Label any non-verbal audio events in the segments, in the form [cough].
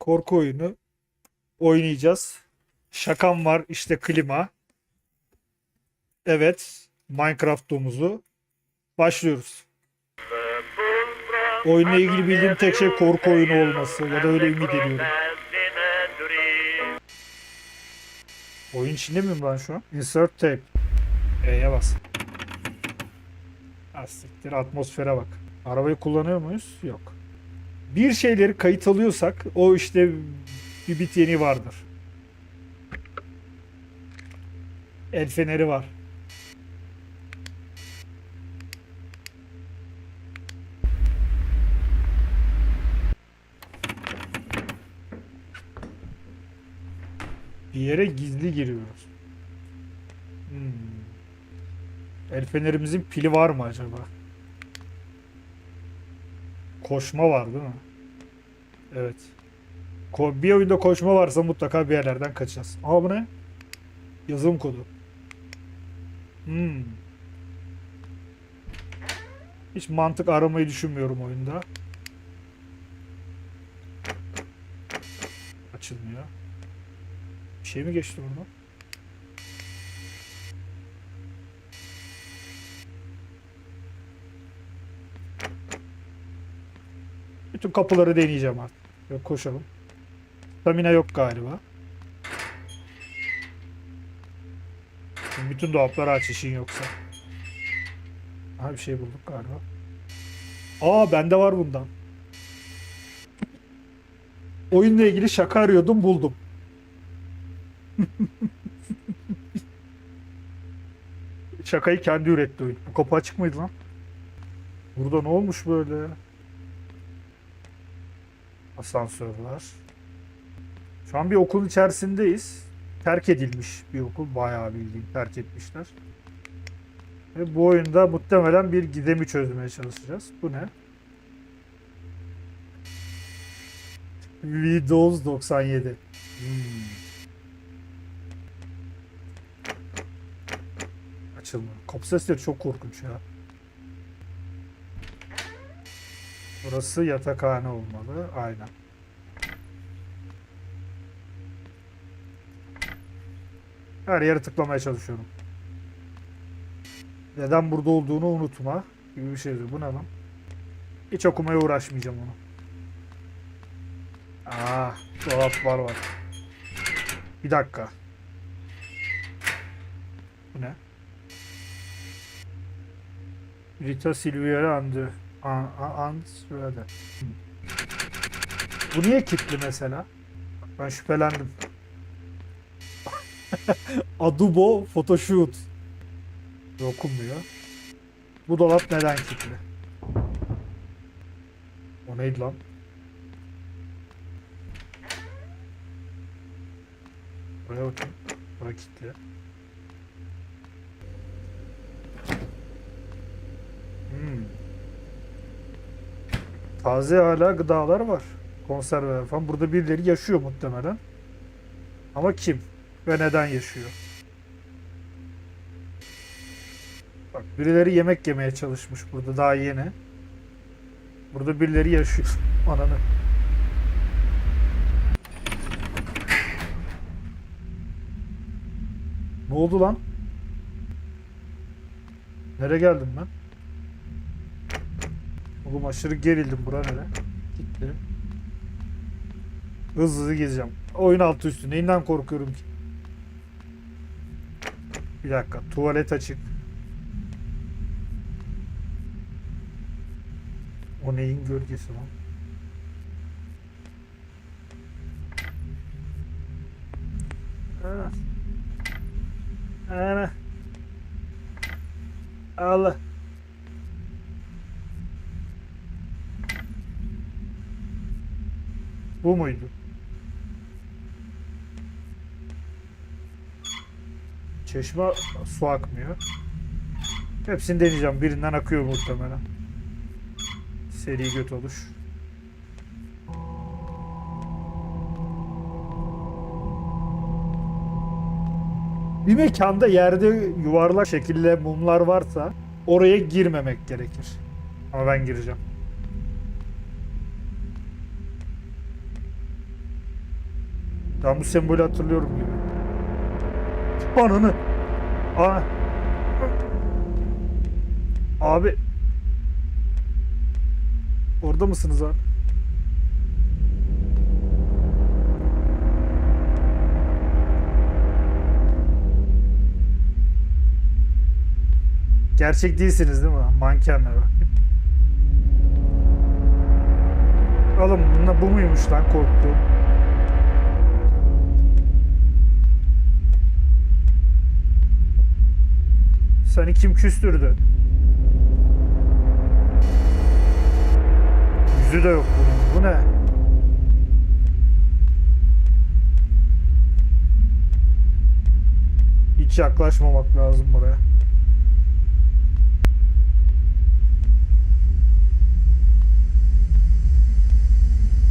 korku oyunu oynayacağız. Şakam var işte klima. Evet Minecraft domuzu. Başlıyoruz. Oyunla ilgili bildiğim tek şey korku oyunu olması ya da öyle ümit ediyorum. Oyun içinde miyim ben şu an? Insert tape. E'ye bas. Asiktir atmosfere bak. Arabayı kullanıyor muyuz? Yok. Bir şeyleri kayıt alıyorsak o işte bir bit yeni vardır. El feneri var. Bir yere gizli giriyoruz. Hmm. El fenerimizin pili var mı acaba? Koşma var değil mi? Evet. Ko- bir oyunda koşma varsa mutlaka bir yerlerden kaçacağız. Aa bu ne? Yazım kodu. Hmm. Hiç mantık aramayı düşünmüyorum oyunda. Açılmıyor. Bir şey mi geçti burada? Bütün kapıları deneyeceğim artık. Yok koşalım. Stamina yok galiba. Bütün dolapları aç işin yoksa. Aha bir şey bulduk galiba. Aa bende var bundan. Oyunla ilgili şaka arıyordum buldum. [laughs] Şakayı kendi üretti oyun. Bu kapı açık mıydı lan? Burada ne olmuş böyle? Asansör var. Şu an bir okul içerisindeyiz. Terk edilmiş bir okul. Bayağı bildiğin terk etmişler. Ve bu oyunda muhtemelen bir gizemi çözmeye çalışacağız. Bu ne? Windows 97. Hmm. Açılmıyor. Kapı sesleri çok korkunç ya. Burası yatakhane olmalı. Aynen. Her yere tıklamaya çalışıyorum. Neden burada olduğunu unutma gibi bir şey diyor. Bu ne lan? Hiç okumaya uğraşmayacağım onu. Aa, dolaplar var. Bir dakika. Bu ne? Rita Silviera andı. Ansrada. Bu niye kilitli mesela? Ben şüphelendim. [laughs] Adobe Photoshoot. Okunmuyor. Bu dolap neden kilitli? O neydi lan? Buraya bakayım. Buraya kilitli. Hmm. Taze hala gıdalar var. Konserveler falan. Burada birileri yaşıyor muhtemelen. Ama kim? Ve neden yaşıyor? Bak birileri yemek yemeye çalışmış burada daha yeni. Burada birileri yaşıyor. [laughs] Ananı. Ne oldu lan? Nereye geldim ben? Oğlum aşırı gerildim. Bura nere? Gitti. Hızlı hızlı gezeceğim. Oyun altı üstü. Neyinden korkuyorum ki? Bir dakika. Tuvalet açık. O neyin gölgesi lan? Ha. Ana. Allah. Bu muydu? Çeşme su akmıyor. Hepsini deneyeceğim. Birinden akıyor muhtemelen. Seri göt oluş. Bir mekanda yerde yuvarlak şekilde mumlar varsa oraya girmemek gerekir. Ama ben gireceğim. Ben bu sembolü hatırlıyorum gibi. Ananı. Aa. Abi. Orada mısınız abi? Gerçek değilsiniz değil mi? Mankenler bak. Oğlum bu muymuş lan korktuğum? Seni kim küstürdü? Yüzü de yok bunun. Bu ne? Hiç yaklaşmamak lazım buraya.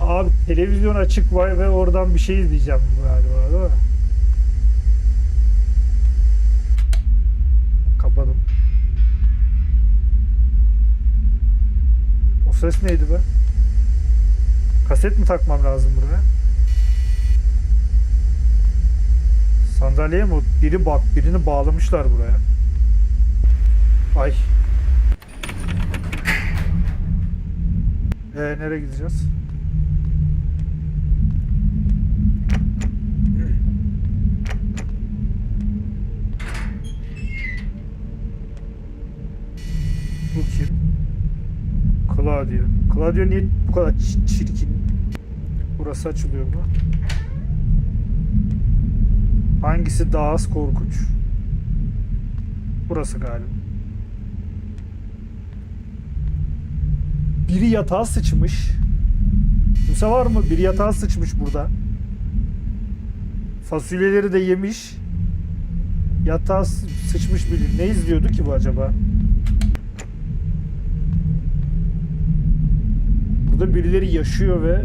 Abi televizyon açık var ve oradan bir şey izleyeceğim galiba değil mi? Ses neydi be? Kaset mi takmam lazım buraya? Sandalyeye mi? Biri bak, birini bağlamışlar buraya. Ay. Ee, nereye gideceğiz? Bu kim? Claudio. Claudio niye bu kadar çirkin? Burası açılıyor mu? Hangisi daha az korkunç? Burası galiba. Biri yatağa sıçmış. Kimse var mı? Biri yatağa sıçmış burada. Fasulyeleri de yemiş. Yatağa sı- sıçmış biri. Ne izliyordu ki bu acaba? Burada birileri yaşıyor ve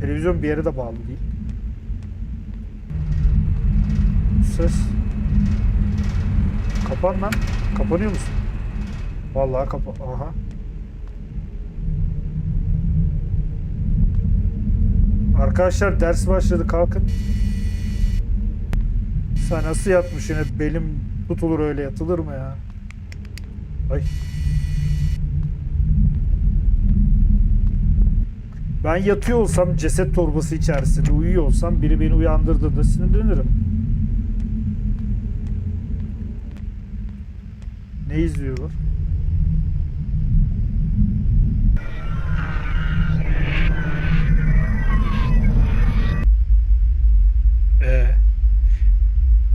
televizyon bir yere de bağlı değil. Ses. Kapan lan. Kapanıyor musun? Vallahi kapa. Aha. Arkadaşlar ders başladı kalkın. Sen nasıl yatmış yine belim tutulur öyle yatılır mı ya? Ay. Ben yatıyor olsam ceset torbası içerisinde uyuyor olsam biri beni uyandırdığında sinirlenirim. Ne izliyorlar? Ee,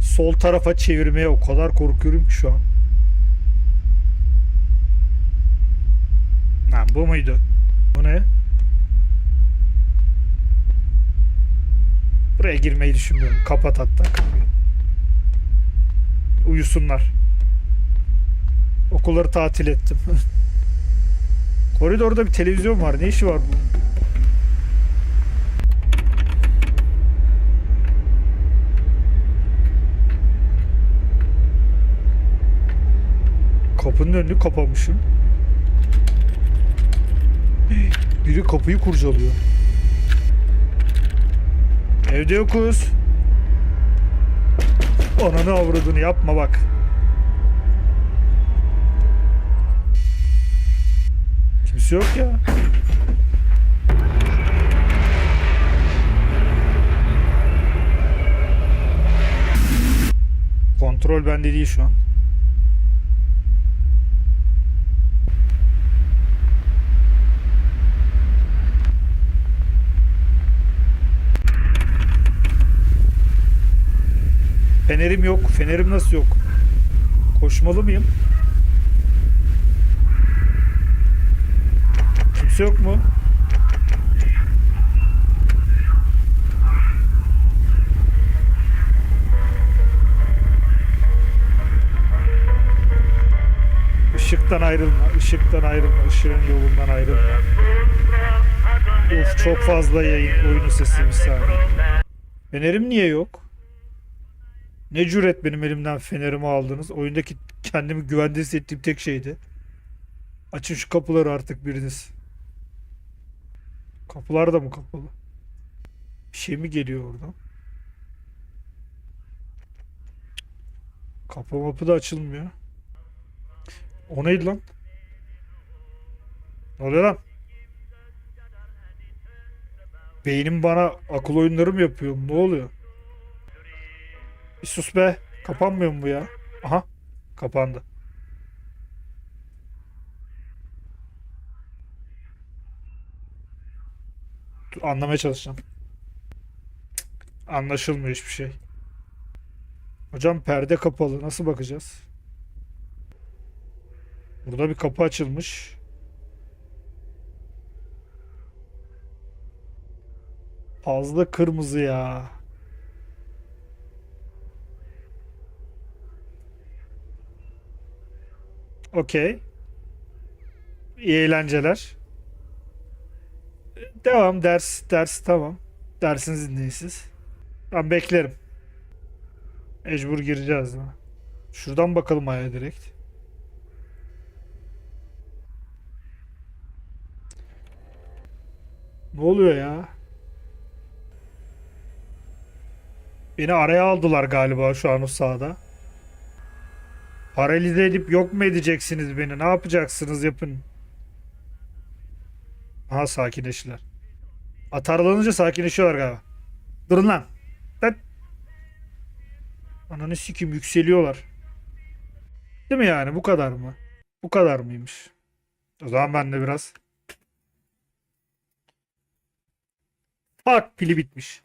sol tarafa çevirmeye o kadar korkuyorum ki şu an. Lan bu muydu? Bu ne? Buraya girmeyi düşünmüyorum. Kapat hatta kapıyı. Uyusunlar. Okulları tatil ettim. [laughs] Koridorda bir televizyon var. Ne işi var bunun? Kapının önünü kapamışım. [gasps] Biri kapıyı kurcalıyor. Evde yokuz. Ananı avradını yapma bak. Kimse yok ya. Kontrol bende değil şu an. Fenerim yok. Fenerim nasıl yok? Koşmalı mıyım? Kimse yok mu? Işıktan ayrılma, ışıktan ayrılma, ışığın yolundan ayrılma. Of çok fazla yayın, oyunu sesi bir saniye. Fenerim niye yok? Ne cüret benim elimden fenerimi aldınız. Oyundaki kendimi güvende hissettiğim tek şeydi. Açın şu kapıları artık biriniz. Kapılar da mı kapalı? Bir şey mi geliyor oradan? Kapı mapı da açılmıyor. O neydi lan? Ne oluyor lan? Beynim bana akıl oyunları mı yapıyor? Ne oluyor? Bir sus be. Kapanmıyor mu bu ya? Aha. Kapandı. Dur, anlamaya çalışacağım. Anlaşılmıyor hiçbir şey. Hocam perde kapalı. Nasıl bakacağız? Burada bir kapı açılmış. Fazla kırmızı ya. Okey. İyi eğlenceler. Devam ders ders tamam. Dersinizi dinleyin. Ben beklerim. Mecbur gireceğiz mi? Şuradan bakalım aya direkt. Ne oluyor ya? Beni araya aldılar galiba şu an o sahada. Paralize edip yok mu edeceksiniz beni? Ne yapacaksınız yapın. Aha sakinleştiler. Atarlanınca sakinleşiyorlar galiba. Durun lan. Lan. Ananı sikim yükseliyorlar. Değil mi yani bu kadar mı? Bu kadar mıymış? O zaman ben de biraz. Fuck pili bitmiş.